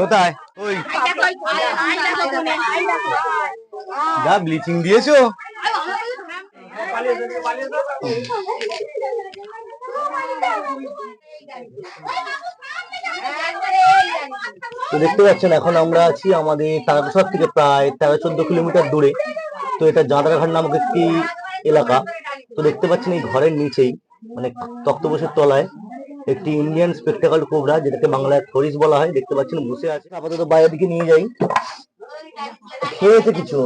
কোথায়? যা ব্লিচিং দিয়েছ। তো দেখতে পাচ্ছেন, এখন আমরা আছি আমাদের তারকেশ্বর থেকে প্রায় তেরো চোদ্দ কিলোমিটার দূরে। তো এটা জাদারঘাট নামক একটি এলাকা। তো দেখতে পাচ্ছেন এই ঘরের নিচেই মানে তক্তপোষের তলায় একটি ইন্ডিয়ান স্পেকটাকল কোবরা যেটাকে বাংলায় খরিস বলা হয় দেখতে পাচ্ছেন বসে আছে। আপাতত বাইরের দিকে নিয়ে যাই। খেয়েছে কিছু?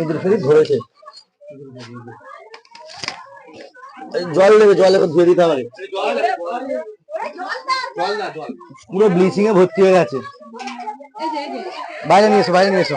ইঁদুর ফেরি ধরেছে। জল দেবে জল এখন ধুয়ে দিতে হবে। পুরো ব্লিচিং এ ভর্তি হয়ে গেছে। বাইরে নিয়ে এসো বাইরে নিয়ে এসো।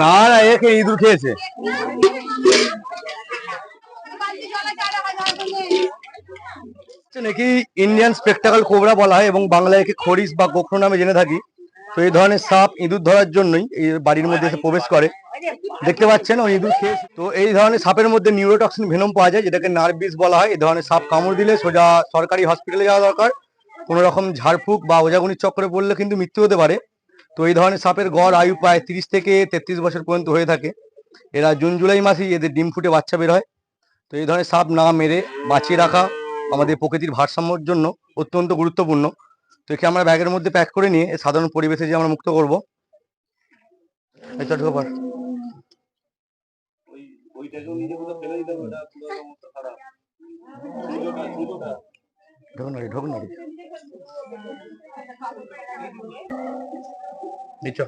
না না, একে ইঁদুর খেয়েছে। নাকি ইন্ডিয়ান স্পেকটাকল কোবরা বলা হয় এবং বাংলায় একে খরিস বা গোখরো নামে জেনে থাকি। তো এই ধরনের সাপ ইঁদুর ধরার জন্যই এই বাড়ির মধ্যে এসে প্রবেশ করে। দেখতে পাচ্ছেন ওই ইঁদুর খেয়েছে। তো এই ধরনের সাপের মধ্যে নিউরোটক্সিন ভেনম পাওয়া যায়, যেটাকে নার্ভিস বলা হয়। এই ধরনের সাপ কামড় দিলে সোজা সরকারি হসপিটালে যাওয়া দরকার। কোনো রকম ঝাড়ফুঁক বা ওজাগুনির চক্করে পড়লে কিন্তু মৃত্যু হতে পারে। তো এই ধরনের সাপের গড় আয়ু প্রায় তিরিশ থেকে তেত্রিশ বছর পর্যন্ত হয়ে থাকে। এরা জুন জুলাই মাসেই এদের ডিম ফুটে বাচ্চা বের হয়। তো এই ধরনের সাপ না মেরে বাঁচিয়ে রাখা আমাদের প্রকৃতির ভারসাম্যর জন্য অত্যন্ত গুরুত্বপূর্ণ। তো একে আমরা ব্যাগের মধ্যে প্যাক করে নিয়ে সাধারণ পরিবেশে যে আমরা মুক্ত করব। ঢোক নাড়ি ঢোক নাড়ি নিচ।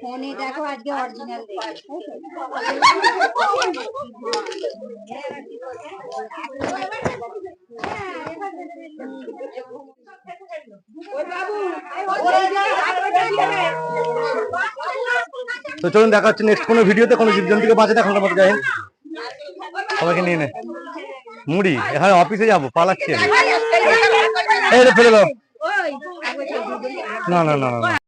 ফোনে দেখো আজকে অরিজিনাল তো চলুন দেখা হচ্ছে নেক্সট কোনো ভিডিওতে, কোনো জীবজন্তুকে বাঁচে দেখানো মতো যাই। সবাইকে নিয়ে নে। মুড়ি, এখানে অফিসে যাব, পালাচ্ছি দাও। না না না না।